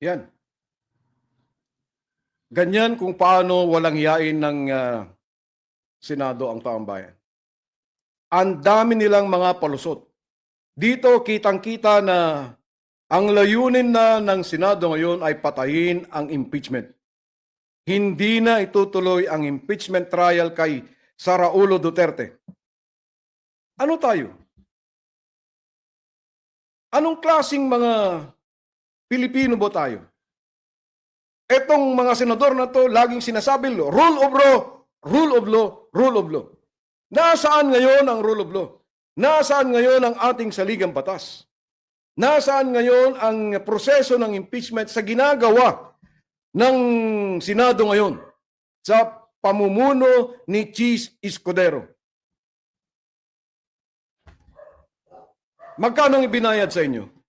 Yan. Ganyan kung paano walang hiyain ng ah, Senado ang taong bayan. Ang dami nilang mga palusot. Dito kitang-kita na ang layunin na ng Senado ngayon ay patayin ang impeachment. Hindi na itutuloy ang impeachment trial kay Saraulo Duterte. Ano tayo? Anong klasing mga Pilipino ba tayo? Etong mga senador na to, laging sinasabi, rule of law, rule of law, rule of law. Nasaan ngayon ang rule of law? Nasaan ngayon ang ating saligang batas? Nasaan ngayon ang proseso ng impeachment sa ginagawa ng Senado ngayon sa pamumuno ni Cheese Escudero? Magkano ang ibinayad sa inyo?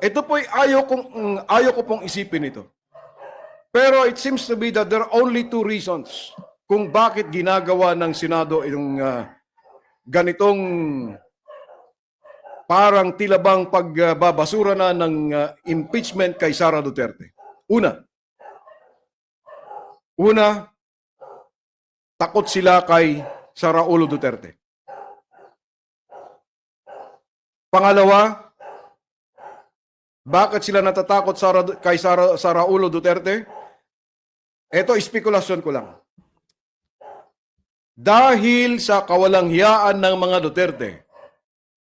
Ito po'y ayaw, kong, mm, ayaw ko pong isipin ito. Pero it seems to be that there are only two reasons kung bakit ginagawa ng Senado yung ah, ganitong parang tilabang pagbabasura na ng ah, impeachment kay Sara Duterte. Una, una, takot sila kay Sara Ulo Duterte. Pangalawa, bakit sila natatakot Sara, kay Sara, Sara Ulo Duterte? Ito, espekulasyon ko lang. Dahil sa kawalang hiyaan ng mga Duterte,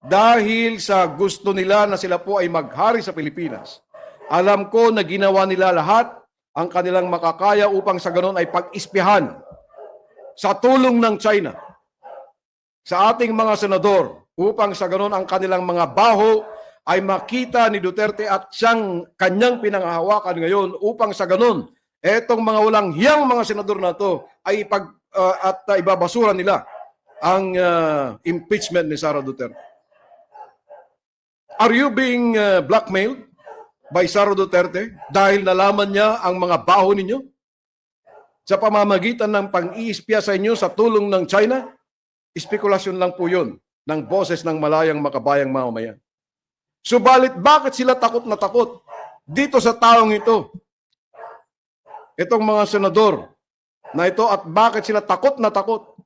dahil sa gusto nila na sila po ay maghari sa Pilipinas, alam ko na ginawa nila lahat ang kanilang makakaya upang sa ganon ay pag-ispihan sa tulong ng China sa ating mga senador upang sa ganon ang kanilang mga baho ay makita ni Duterte at siyang kanyang pinanghahawakan ngayon upang sa ganon etong mga walang hiyang mga senador na to ay pag uh, at uh, ibabasura nila ang uh, impeachment ni Sara Duterte. Are you being uh, blackmailed by Sara Duterte dahil nalaman niya ang mga baho ninyo? Sa pamamagitan ng pang-iispya sa inyo sa tulong ng China? Espekulasyon lang po yun ng boses ng malayang makabayang mamamayan. Subalit bakit sila takot na takot dito sa taong ito? Itong mga senador na ito at bakit sila takot na takot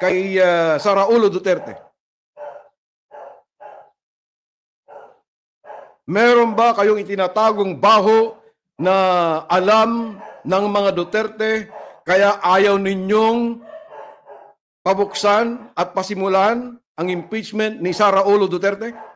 kay uh, Saraulo Duterte? Meron ba kayong itinatagong baho na alam ng mga Duterte kaya ayaw ninyong pabuksan at pasimulan ang impeachment ni Sara Olo Duterte?